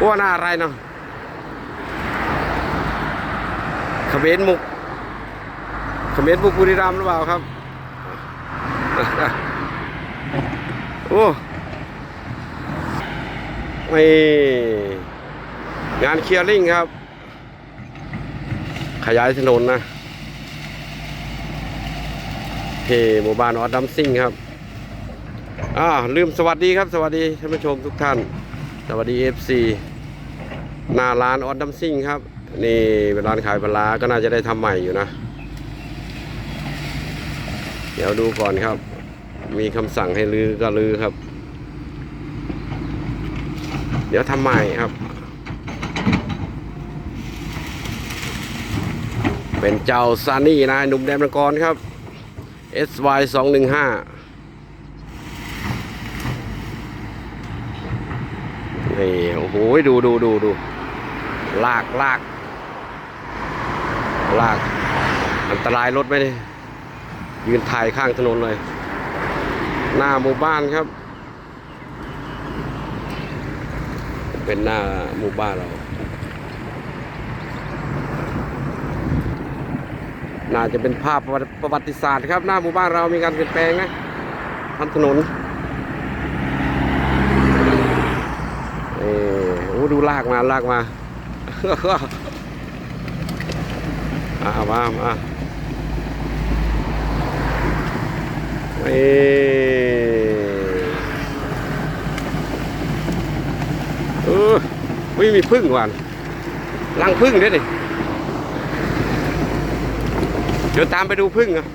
อ้หน้าอะไรเนาะขเขมรมุกขเขมรมุกบุรีรัมย์หรือเปล่าครับ โอ้ไม่งานเคลียร์ลิงครับ ขยายถนนนะที่หมู่บ้านออดดัมซิงครับ อ่าลืมสวัสดีครับ สวัสดีท่านผู้ชมทุกท่าน สวัสดีเอฟซีหน้าร้านออดดัมซิงครับ นี่เป็นร้านขายปลาร้าก็น่าจะได้ทำใหม่อยู่นะ เดี๋ยวดูก่อนครับ มีคำสั่งให้ลือก็ลือครับ เดี๋ยวทำใหม่ครับ เป็นเจ้าซานี่นะหนุ่มแดนมังกรครับ SY 215 นี่โอ้โหดูดูดูดูลากลากลากอันตรายรถไหมนี่ยยืนถ่ายข้างถนนเลย หน้าหมู่บ้านครับ เป็นหน้าหมู่บ้านเรา น่าจะเป็นภาพประวัติศาสตร์ครับ หน้าหมู่บ้านเรามีการเปลี่ยนแปลงนะทำถนนเออโอ้ ดูลากมาลากมาอามามาเอเอออุ้ยมีพึ่งว่ะรังพึ่งด้วยดิเดี๋ยวตามไปดูพึ่งอะ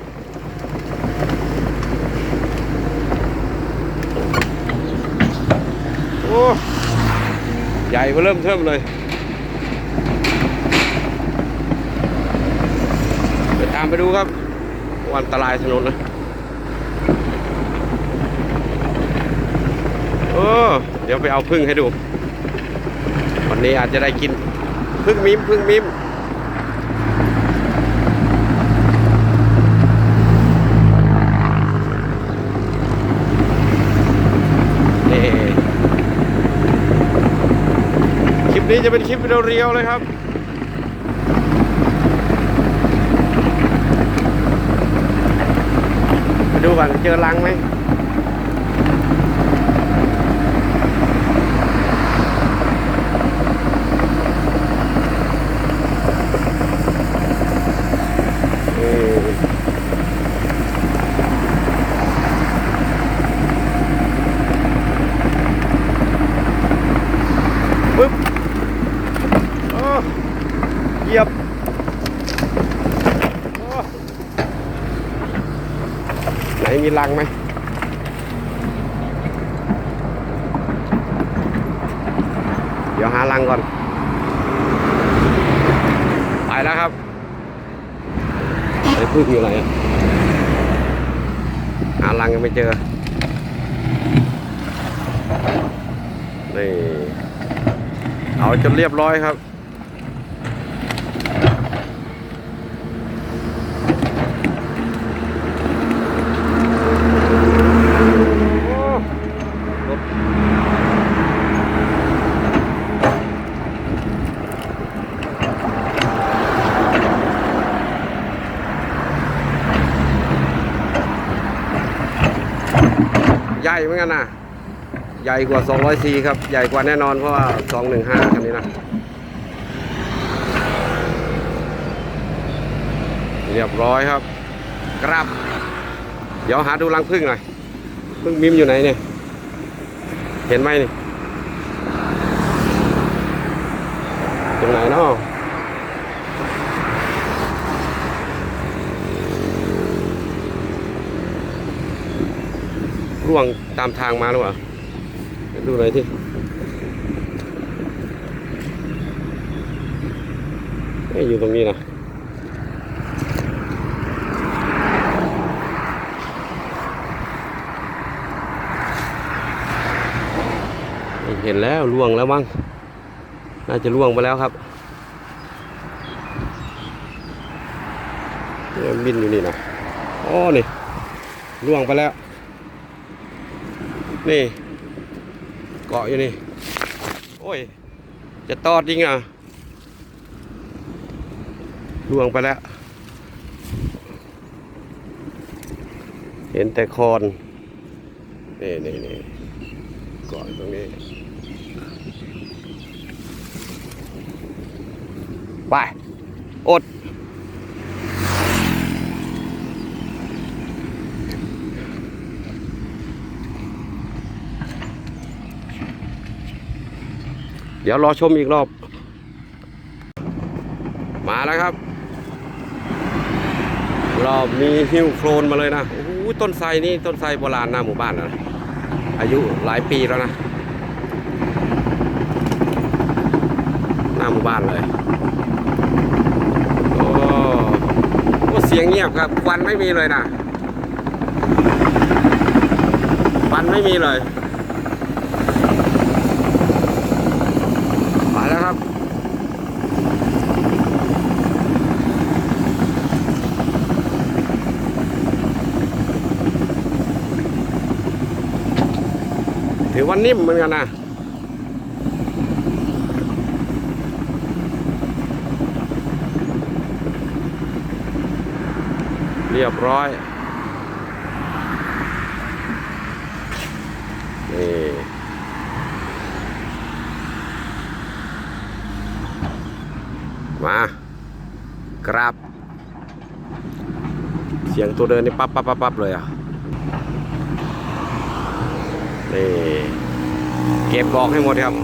โอ้ ใหญ่มาเริ่มเทิมเลยเดี๋ยวตามไปดูครับวันตรายถนนนะโอ้เดี๋ยวไปเอาพึ่งให้ดู วันนี้อาจจะได้กินพึ่งมิมพึ่งมิม นี่คลิป นี้จะเป็นคลิปเรียวๆเลยครับ ไปดูก่อนเจอรังไหมนี่ปึ๊บโอ้เหยียบโอ้ไหน มีรังไหมเดี๋ยวหารังก่อน ไปแล้วครับไอ้พึ่งอยู่ไหนหารังยังไม่เจอนี่เอาจนเรียบร้อยครับ โอ้รถให ญ่เหมือนกันนะใหญ่กว่า200ซีครับ ใหญ่กว่าแน่นอนเพราะว่า 215คันนี้นะเรียบร้อยครับกรับ เดี๋ยวหาดูรังพึ่งหน่อยพึ่งมิมอยู่ไหนเนี่ย เห็นไหมนี่ตรงไหนเนาะ ร่วงตามทางมาหรือเปล่าดูหน่อยที่เอ้ยอยู่ตรงนี้นะเห็นแล้วล่วงแล้วมั้งน่าจะล่วงไปแล้วครับบินอยู่นี่นะอ๋อนี่ล่วงไปแล้ว นี่ เกาะอยู่นี่ โอ้ย จะตอดจริงอะล่วงไปแล้ว เห็นแต่โคนนี่นี่นี่ก่อนตรงนี้ ไป อด เดี๋ยวรอชมอีกรอบ มาแล้วครับ รอบมีหิ้วโครนมาเลยนะโอ้ต้นไทรนี่ต้นไทรโบราณหน้าหมู่บ้านนะอายุหลายปีแล้วนะหน้าหมู่บ้านเลยโอ้โอ้เสียงเงียบครับควันไม่มีเลยนะควันไม่มีเลย มาแล้วครับ ถือว่านิ่มเหมือนกันนะเรียบร้อย นี่มากราบเสียงตัวเดินนี่ปั๊บปั๊บปั๊บปั๊บเลยอะ นี่เก็บบอกให้หมดครับ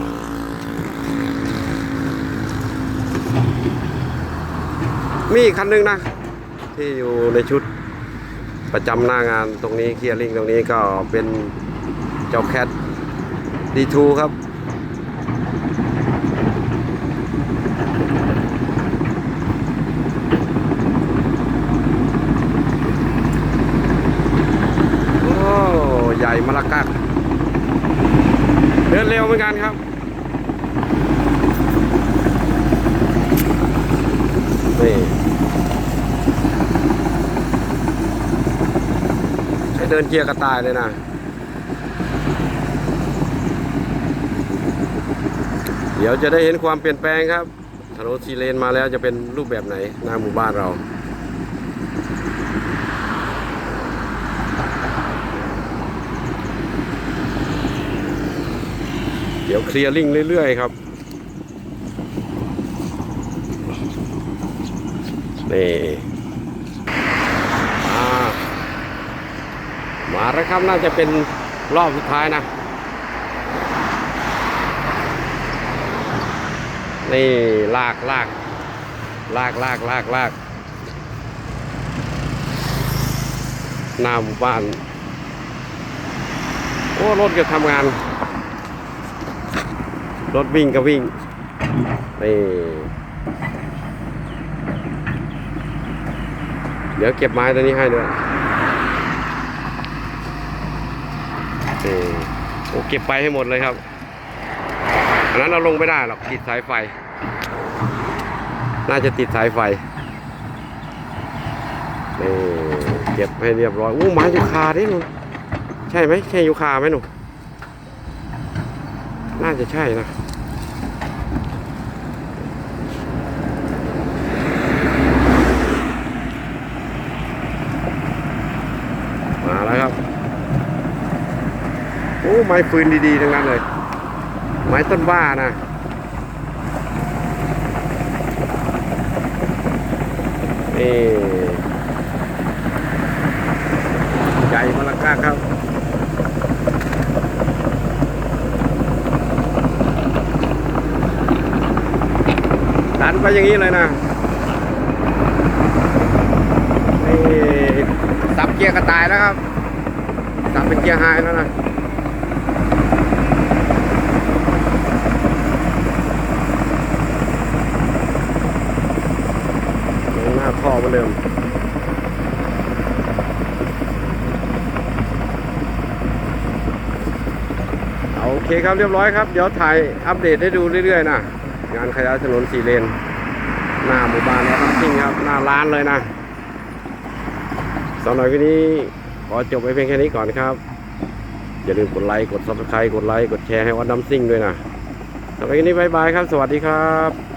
มีอีกคันนึงนะ ที่อยู่ในชุดประจำหน้างานตรงนี้เคลียร์ลิงตรงนี้ก็เป็นเจ้าแคทดีทูครับ โอ้ ใหญ่มะละกักเดินเร็วเหมือนกันครับนี่ใช้เดินเกียร์กระต่ายเลยนะเดี๋ยวจะได้เห็นความเปลี่ยนแปลงครับถนนซีเลนมาแล้วจะเป็นรูปแบบไหนหน้าหมู่บ้านเรา เดี๋ยวเคลียร์ลิงเรื่อยๆครับนี่มามาแล้วครับน่าจะเป็นรอบสุดท้ายนะ นี่ลากลากลากลากลากลากหน้าหมู่บ้าน โอ้ รถก็ทำงาน รถวิ่งก็วิ่งนี่เดี๋ยวเก็บไม้ตัวนี้ให้ด้วยนี่โอ้เก็บไปให้หมดเลยครับ อันนั้นเราลงไม่ได้หรอกติดสายไฟ น่าจะติดสายไฟนี่เก็บให้เรียบร้อยอู้ไม้ยูคาดิหนูใช่ไหมใช่ยูคาไหมหนู น่าจะใช่นะมาแล้วครับ โอ้ไม้ฟืนดีๆทั้งนั้นเลย ไม้ต้นว่านะนี่ใหญ่มาละกาครับ ไปอย่างนี้เลยนะนี่สับเกียร์กระต่ายแล้วครับ สับเป็นเกียร์ไฮแล้วนะยังหน้าท่อมือนเดิมโอเคครับเรียบร้อยครับ เดี๋ยวถ่ายอัปเดตให้ดูเรื่อยๆนะ งานขยายถนนสี่เลน หน้าหมู่บ้านแล้วจริงครับ หน้าร้านเลยนะสำหรับวันนี้ขอจบไว้เพียงแค่นี้ก่อนครับ อย่าลืมกดไลค์ กด subscribe กดไลค์ กดแชร์ให้วัดน้ำซิ่งด้วยนะสำหรับวันนี้บายบายครับ สวัสดีครับ